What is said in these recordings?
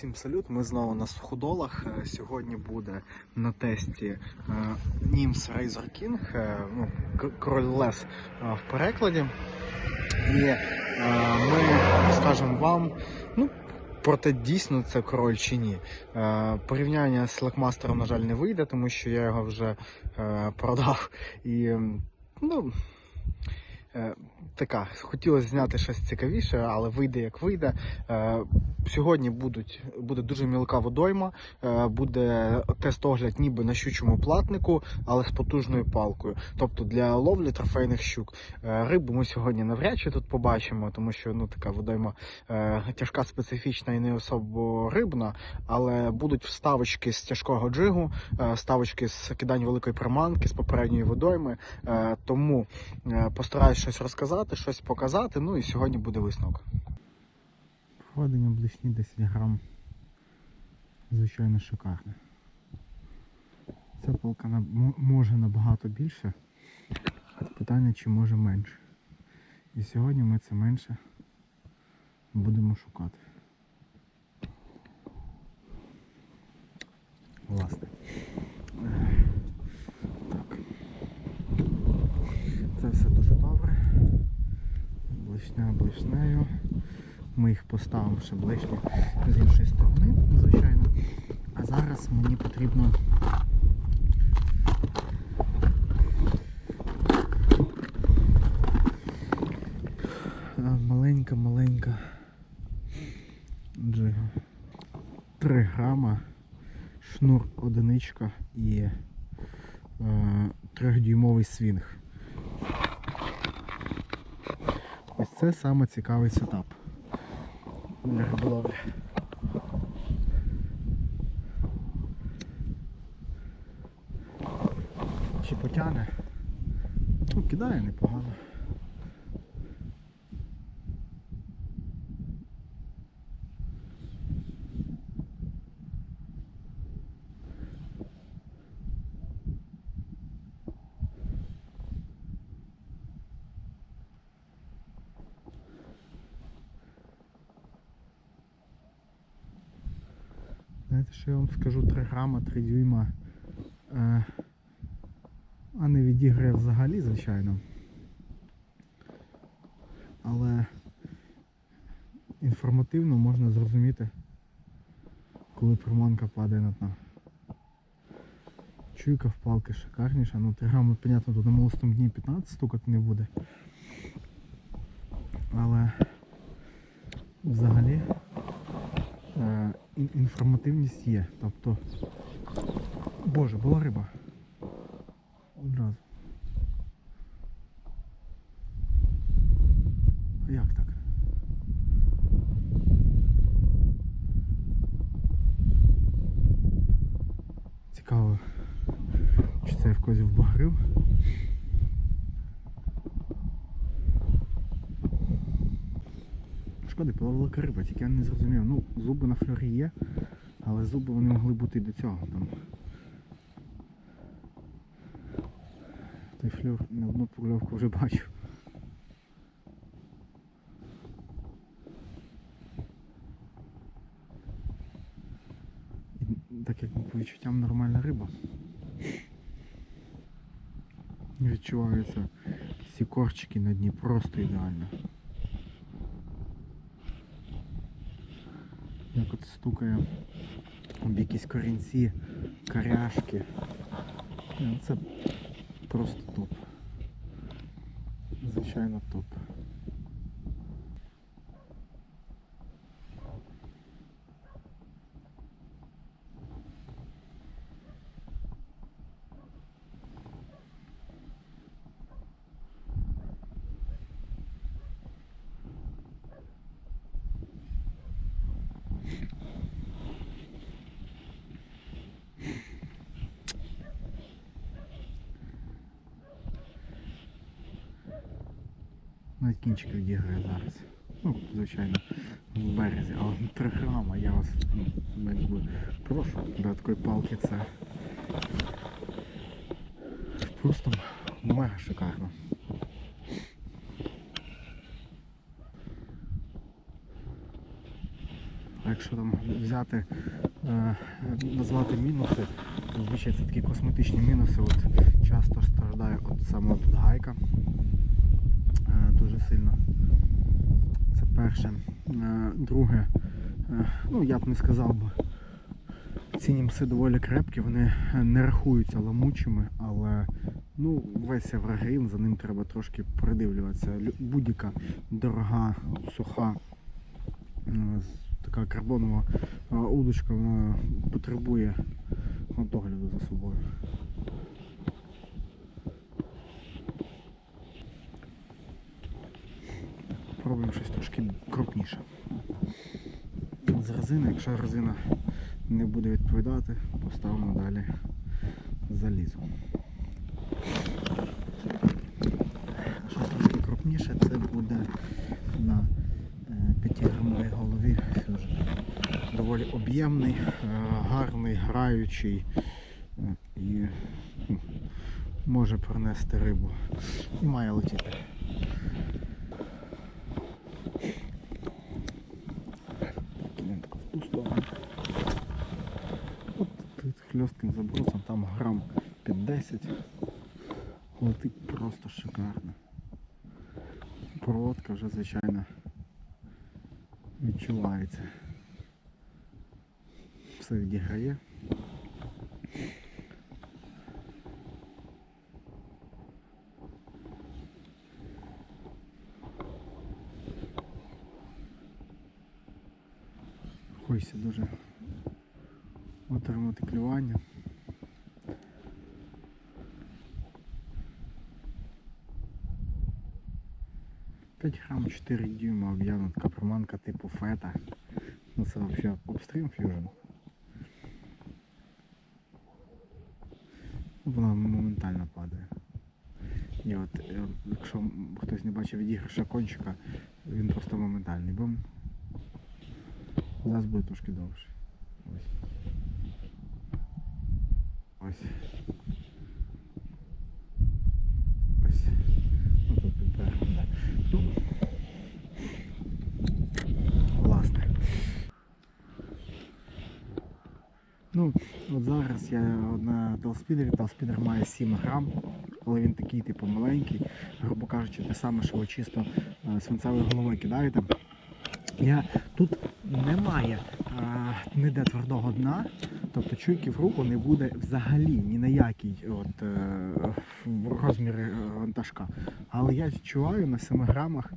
Всім салют. Ми знову на суходолах. Е, Сьогодні буде на тесті е, Nims Razor King, е, ну, король лес е, в перекладі. І е, ми скажемо вам, ну, про те, дійсно це король чи ні. Е, Порівняння з Лекмастером, на жаль, не вийде, тому що я його вже е, продав. І ну, е, така, хотілося зняти щось цікавіше, але вийде як вийде. Е, Сьогодні будуть, буде дуже мілка водойма, е, буде тест-огляд ніби на щучому платнику, але з потужною палкою. Тобто для ловлі трофейних щук. Е, Рибу ми сьогодні навряд чи тут побачимо, тому що ну, така водойма е, тяжка, специфічна і не особо рибна, але будуть вставочки з тяжкого джигу, е, вставочки з кидань великої приманки, з попередньої водойми. Е, Тому е, постараюсь щось розказати, щось показати. Ну і сьогодні буде висновок. Входення блишні 10 грам. Звичайно шикарне. Ця палка може набагато більше. Питання, чи може менше. І сьогодні ми це менше будемо шукати. Власне. Е, Так. Це все дуже добре. Блишня блишнею. Ми їх поставимо ще ближче з іншої сторони, звичайно. А зараз мені потрібно маленька-маленька джига. 3 грама, шнур одиничка і е, трьохдюймовий свінг. Ось це саме цікавий сетап для риболовлі. Чи потягне? Ну, кидає непогано. Скажу 3 грама, 3 дюйма. Е, а не відіграє взагалі, звичайно. Але інформативно можна зрозуміти, коли приманка падає на дно. Чуйка в палки шикарніша, ну 3 грами, понятно, тут на молостому дні 15 стукати не буде. Але взагалі інформативність є. Тобто. Боже, була риба. Одразу. Як так? Цікаво, чи це я в когось вбагрив. Шкода, була велика риба, тільки я не зрозумів. Ну, зуби на флюрі є, але зуби вони могли бути і до цього. Там. Той флюр не одну покльовку вже бачив. Так як по відчуттям нормальна риба. Відчуваються всі корчики на дні просто ідеально. Як от стукає об якісь корінці, коряшки. Ну, Це просто топ. Звичайно топ. Навіть кінчик відіграє зараз. Ну, звичайно, в березі, але 3 грама я вас ну, якби прошу до такої палки це просто мега шикарно. А якщо там взяти, е, назвати мінуси, то звичайно це такі косметичні мінуси. От часто страждає от саме тут гайка е, дуже сильно. Це перше. Е, друге, е, ну я б не сказав би. Ці німси доволі крепкі, вони не рахуються ламучими, але ну, весь еврогрін, за ним треба трошки придивлюватися. Будь-яка дорога, суха, е, така карбонова е, удочка, вона потребує догляду за собою. Пробуємо щось трошки крупніше. З резини, якщо резина не буде відповідати, поставимо далі залізо. Щось трошки крупніше це буде на 5-грамовій голові фюжн. Доволі об'ємний, е, гарний, граючий е, і ну, може пронести рибу. І має летіти. Кинемо таку в ту сторону. От під забросом там грам під 10. Летить просто шикарно. Проводка вже звичайно відчувається. Все відіграє. Хочеться дуже отримати клювання. П'ять грам 4 дюйма об'ємна така приманка типу фета. Ну це взагалі Upstream Fusion. Вона моментально падає. І от, е, якщо хтось не бачив відіграша кончика, він просто моментальний. Бум. Зараз буде трошки довше. Ось. Ось. Ну, тут під берегом, да. Ну, власне. Ну, от зараз я на телспідері, телспідер має 7 грам, але він такий, типу, маленький, грубо кажучи, те саме, що ви чисто е, свинцевою головою кидаєте. Я тут немає а, ніде твердого дна, тобто чуйки в руку не буде взагалі ні на який от, е, е, вантажка. Але я відчуваю на 7 грамах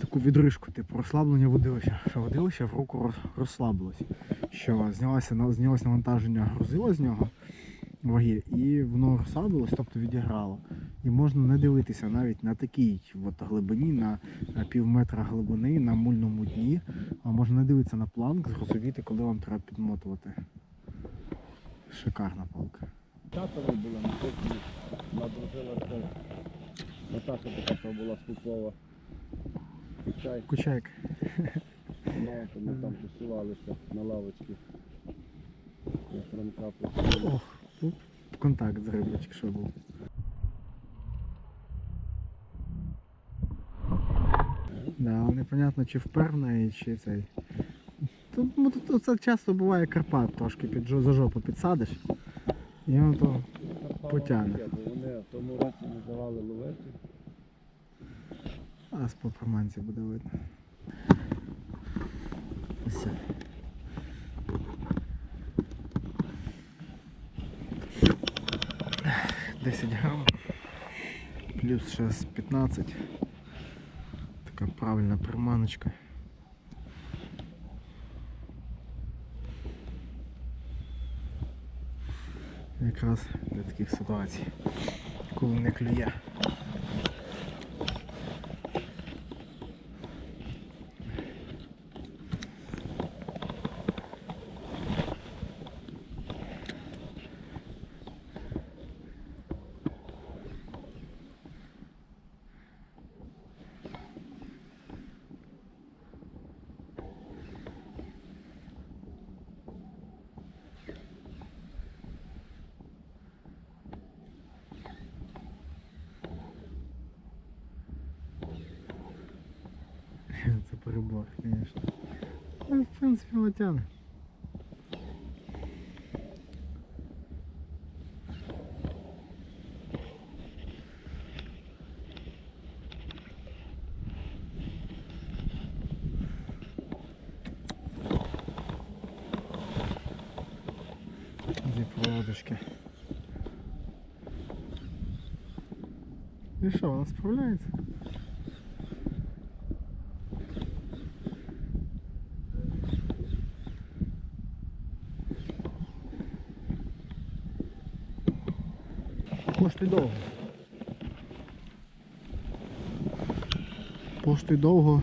таку відрижку, типу розслаблення водилища, що водилище в руку роз- розслабилось. Що знялося, знялось навантаження грузило з нього ваги, і воно розслабилось, тобто відіграло. І можна не дивитися навіть на такій от глибині, на пів метра глибини, на мульному дні. А можна не дивитися на планк, зрозуміти, коли вам треба підмотувати. Шикарна палка. Татові була на кухні, надружилася. Наташа така була скупова. Чай, Кучайк. Ну, то ми там тусувалися на лавочці. Я Франка. Ох, тут контакт з рибочки, що був. Да, непонятно, чи впер в чи цей. Тут, ну, тут це часто буває Карпат трошки під жо- за жопу підсадиш. І воно то Потягне. Бо вони в тому році не давали ловити. А з попроманці буде видно. Це. Десять грам. Плюс з 15. Така правильна приманочка. Якраз для таких ситуацій, коли не клює. Це перебор, звісно. Ну, в принципі, вона тягне. Дві проводочки. І що, вона справляється? Пошти довго. Пошти довго.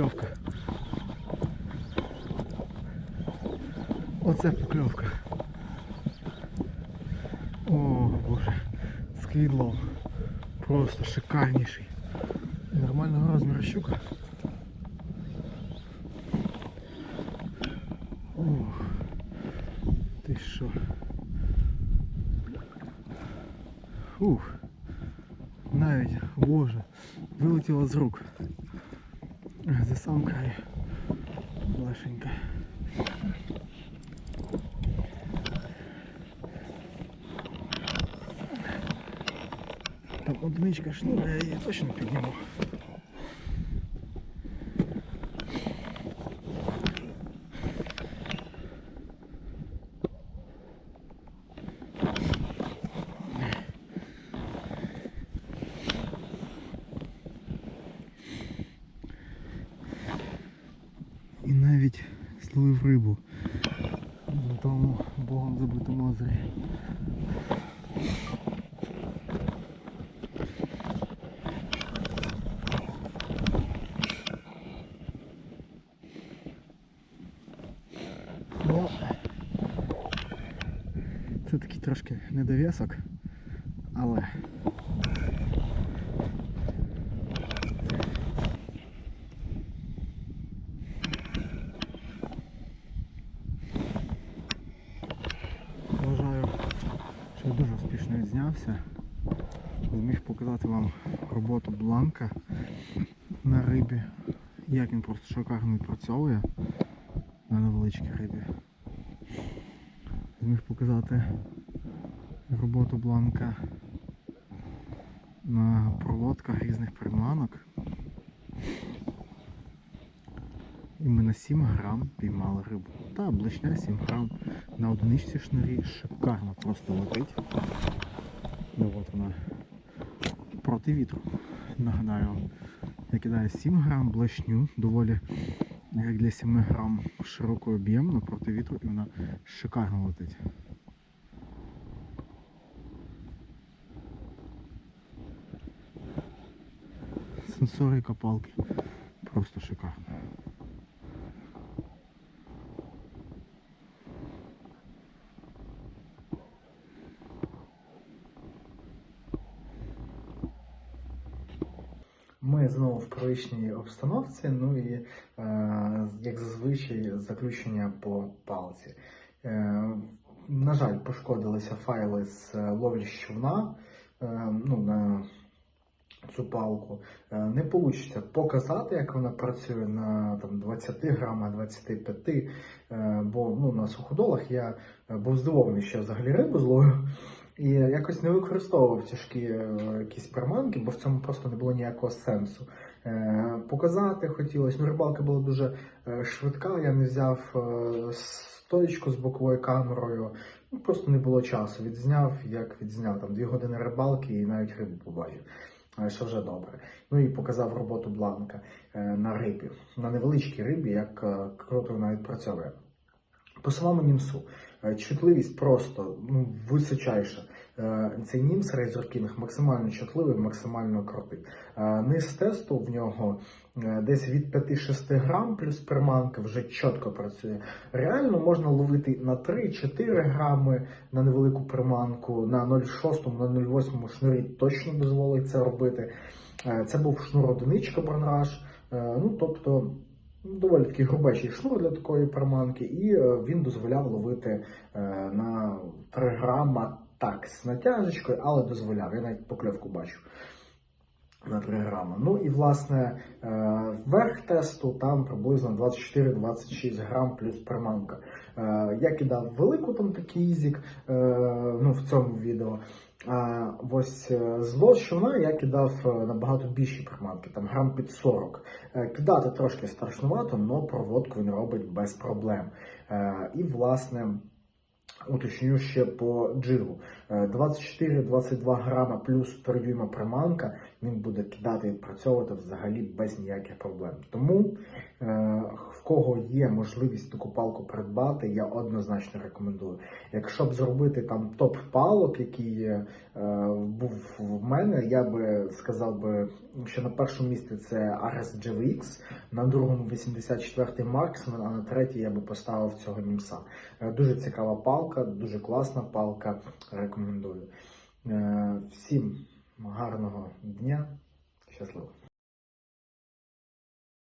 покльовка. Оце покльовка. О, боже. Скидло. Просто шикарніший. Нормального розміру щука. Ох. Ти що? Ух. Навіть, боже, вилетіло з рук. За сам край. Лешенька. Там одиничка шнура, я її точно підніму. Ну, це такий трошки недов'язок, але Вважаю, що я дуже успішно відзнявся. Зміг показати вам роботу бланка на рибі. Як він просто шикарно відпрацьовує на невеличкій рибі. Зміг показати роботу бланка на проводках різних приманок. І ми на 7 грам піймали рибу. Та, блешня 7 грам на одиничці шнурі шикарно просто летить. Ну от вона проти вітру. Нагадаю, я кидаю 7 грам блешню, доволі як для 7 грам широко об'ємно проти вітру і вона шикарно летить. Сенсорика палки просто шикарно. Ми знову в приличній обстановці, ну і е, як зазвичай заключення по палці. Е, на жаль, пошкодилися файли з е, ловлі щовна ну, на цю палку. Не вийде показати, як вона працює на там, 20 грамах, 25, е, бо ну, на суходолах я був здивований, що я взагалі рибу зловив. І якось не використовував тяжкі е, якісь приманки, бо в цьому просто не було ніякого сенсу. Е, показати хотілося. Ну, рибалка була дуже е, швидка, я не взяв е, з боковою камерою. Ну, просто не було часу. Відзняв, як відзняв там дві години рибалки і навіть рибу побачив. Що вже добре. Ну і показав роботу бланка на рибі, на невеличкій рибі, як круто вона відпрацьовує. По самому німсу. Е, Чутливість просто ну, височайша. Е, Цей Німс Razor King максимально чутливий, максимально крутий. Е, Низ тесту в нього десь від 5-6 грам, плюс приманка вже чітко працює. Реально можна ловити на 3-4 грами на невелику приманку, на 0,6, на 0,8 шнурі точно дозволить це робити. Це був шнур одиничка Бронраж. Ну, тобто доволі такий грубечий шнур для такої приманки, і е, він дозволяв ловити е, на 3 грама так, з натяжечкою, але дозволяв. Я навіть покльовку бачу на 3 грама. Ну і власне е, верх тесту там приблизно 24-26 грам плюс приманка. Я кидав велику там такий ізік ну, в цьому відео. Ось е, з лощуна я кидав е, набагато більші приманки, там грам під 40. Е, Кидати трошки страшнувато, але проводку він робить без проблем. І, власне, уточню ще по джигу. Е, 24-22 грама плюс 3 дюйма приманка, він буде кидати і відпрацьовувати взагалі без ніяких проблем. Тому е, в кого є можливість таку палку придбати, я однозначно рекомендую. Якщо б зробити там топ палок, який е, був в мене, я би сказав би, що на першому місці це Ares GVX, на другому 84-й Marksman, а на третій я би поставив цього німса. Е, Дуже цікава палка, дуже класна палка. Рекомендую. Е, Всім гарного дня. Щасливо.